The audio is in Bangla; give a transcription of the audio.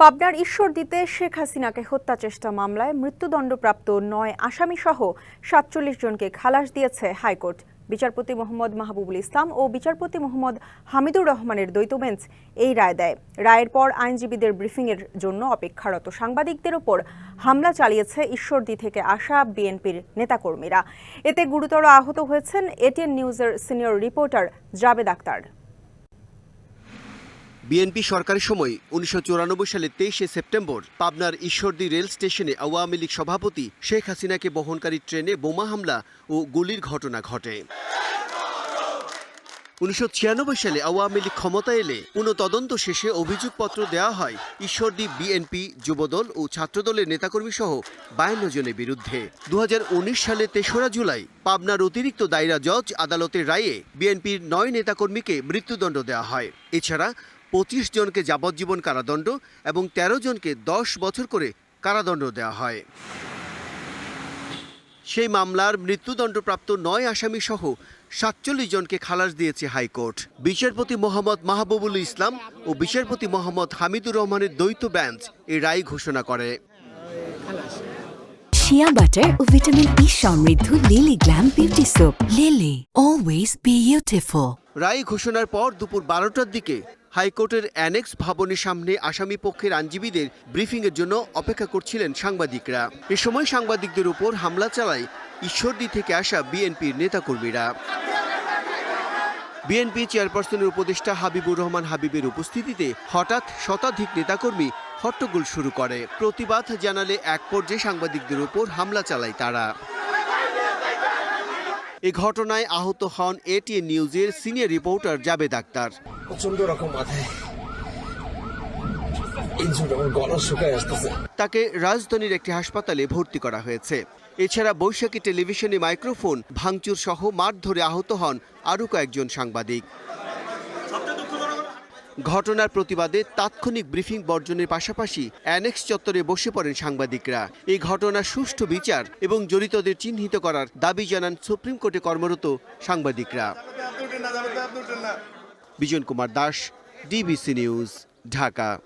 পাবনার ঈশ্বরদীতে শেখ হাসিনাকে হত্যা চেষ্টা মামলায় মৃত্যুদণ্ডপ্রাপ্ত নয় আসামিসহ সাতচল্লিশ জনকে খালাস দিয়েছে হাইকোর্ট। বিচারপতি মোহাম্মদ মাহবুবুল ইসলাম ও বিচারপতি মোহাম্মদ হামিদুর রহমানের দ্বৈত বেঞ্চ এই রায় দেয়। রায়ের পর আইনজীবীদের ব্রিফিংয়ের জন্য অপেক্ষারত সাংবাদিকদের ওপর হামলা চালিয়েছে ঈশ্বরদী থেকে আসা বিএনপির নেতাকর্মীরা। এতে গুরুতর আহত হয়েছেন এটিএন নিউজের senior reporter Jabed Akhtar. BNP সরকারের সময় উনিশশো সালে তেইশে সেপ্টেম্বর পাবনার ঈশ্বরদী রেল স্টেশনে আওয়ামী লীগ সভাপতি শেখ হাসিনাকে বহনকারী ট্রেনে বোমা হামলা ও গুলির ঘটনা ঘটে। উনিশশো ছিয়ানব্বই সালে আওয়ামী লীগ ক্ষমতা এলে পুনঃ তদন্ত শেষে অভিযোগপত্র দেওয়া হয় ঈশ্বরদী বিএনপি, যুবদল ও ছাত্রদলের নেতাকর্মী সহ বায়ান্ন জনের বিরুদ্ধে। দু হাজার উনিশ সালে তেসরা জুলাই পাবনার অতিরিক্ত দায়রা জজ আদালতের রায়ে বিএনপির নয় নেতাকর্মীকে মৃত্যুদণ্ড দেওয়া হয়। এছাড়া পঁচিশ জনকে যাবজ্জীবন কারাদণ্ড এবং ১৩ জনকে দশ বছর করে কারাদণ্ড দেওয়া হয়। সেই মামলার মৃত্যুদণ্ডপ্রাপ্ত নয় আসামি সহ সাতচল্লিশ জনকে খালাস দিয়েছে হাইকোর্ট। বিচারপতি মোহাম্মদ মাহবুবুল ইসলাম ও বিচারপতি মোহাম্মদ হামিদুর রহমানের দ্বৈত বেঞ্চ এই রায় ঘোষণা করে। শিয়া বাটার ও ভিটামিন ই সমৃদ্ধ Lily glam beauty soap Lily always beautiful রায় ঘোষণার পর দুপুর বারোটার দিকে হাইকোর্টের অ্যানেক্স ভবনের সামনে আসামি পক্ষের আইনজীবীদের ব্রিফিংয়ের জন্য অপেক্ষা করছিলেন সাংবাদিকরা। এ সময় সাংবাদিকদের উপর হামলা চালায় ঈশ্বরদী থেকে আসা বিএনপির নেতাকর্মীরা। বিএনপি চেয়ারপারসনের উপদেষ্টা হাবিবুর রহমান হাবিবের উপস্থিতিতে হঠাৎ শতাধিক নেতাকর্মী হট্টগোল শুরু করে। প্রতিবাদ জানালে এক পর্যায়ে সাংবাদিকদের উপর হামলা চালায় তারা। এ ঘটনায় আহত হন এটিএন নিউজের সিনিয়র রিপোর্টার জাবেদ আক্তার। প্রচণ্ড রকম মাথায় তাকে রাজধানীর একটি হাসপাতালে ভর্তি করা হয়েছে। এছাড়া বৈশাখী টেলিভিশনে মাইক্রোফোন ভাঙচুর সহ মারধরে আহত হন আরও কয়েকজন সাংবাদিক। ঘটনার প্রতিবাদে তাৎক্ষণিক ব্রিফিং বর্জনের পাশাপাশি অ্যানেক্স চত্বরে বসে পড়েন সাংবাদিকরা। এই ঘটনার সুষ্ঠু বিচার এবং জড়িতদের চিহ্নিত করার দাবি জানান সুপ্রিম কোর্টে কর্মরত সাংবাদিকরা। Bijan Kumar Das, DBC news, Dhaka.